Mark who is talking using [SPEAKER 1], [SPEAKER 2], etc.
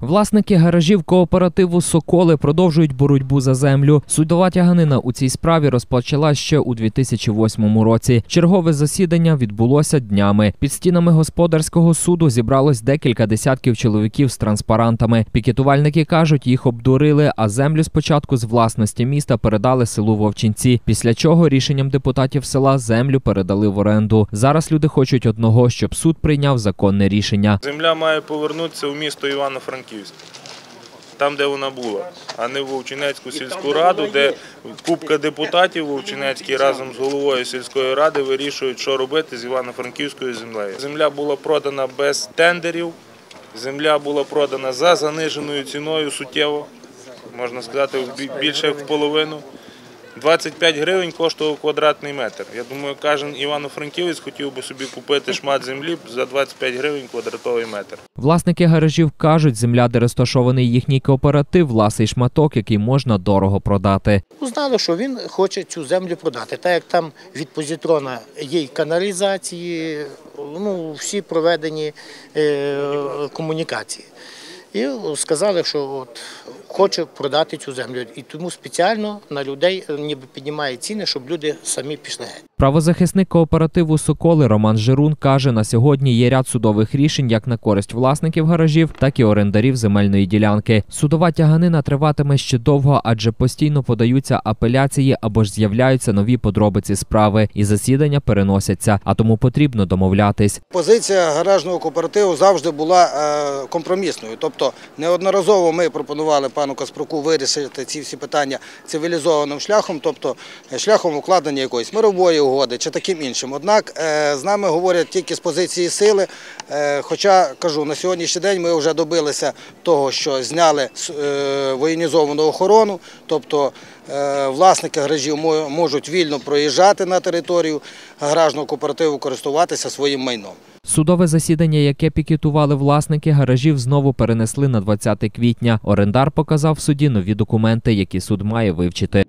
[SPEAKER 1] Власники гаражів кооперативу Соколи продовжують боротьбу за землю. Судова тяганина у цій справі розпочалась ще у 2008 році. Чергове засідання відбулося днями. Під стінами господарського суду зібралось декілька десятків чоловіків з транспарантами. Пікетувальники кажуть, їх обдурили, а землю спочатку з власності міста передали селу Вовчинці. Після чого рішенням депутатів села землю передали в оренду. Зараз люди хочуть одного, щоб суд прийняв законне рішення.
[SPEAKER 2] Земля має повернутися в місто Івано-Франківськ, там, де вона була, а не в Вовчинецьку сільську раду, де купка депутатів Вовчинецькій разом з головою сільської ради вирішують, що робити з Івано-Франківською землею. Земля була продана без тендерів, земля була продана за заниженою ціною суттєво, можна сказати, більше в половину. 25 гривень коштував квадратний метр. Я думаю, кожен івано-франківець хотів би собі купити шмат землі за 25 гривень квадратовий метр.
[SPEAKER 1] Власники гаражів кажуть, земля, де розташований їхній кооператив, власний шматок, який можна дорого продати.
[SPEAKER 3] Узнали, що він хоче цю землю продати. Так як там від позитрона є й каналізації, ну, всі проведені е, комунікації. І сказали, що от, хоче продати цю землю. І тому спеціально на людей е, ніби піднімає ціни, щоб люди самі пішли.
[SPEAKER 1] Правозахисник кооперативу Соколи Роман Жирун каже, на сьогодні є ряд судових рішень як на користь власників гаражів, так і орендарів земельної ділянки. Судова тяганина триватиме ще довго, адже постійно подаються апеляції або ж з'являються нові подробиці справи, і засідання переносяться, а тому потрібно домовлятись.
[SPEAKER 4] Позиція гаражного кооперативу завжди була е, компромісною. Тобто неодноразово ми пропонували пану Каспруку вирішити ці всі питання цивілізованим шляхом, тобто шляхом укладення якоїсь мирової угоди чи таким іншим. Однак е, з нами говорять тільки з позиції сили. е, Хоча кажу, на сьогоднішній день ми вже добилися того, що зняли е, воєнізовану охорону, тобто власники гаражів можуть вільно проїжджати на територію гаражного кооперативу, користуватися своїм майном.
[SPEAKER 1] Судове засідання, яке пікетували власники гаражів, знову перенесли на 20 квітня. Орендар показав в суді нові документи, які суд має вивчити.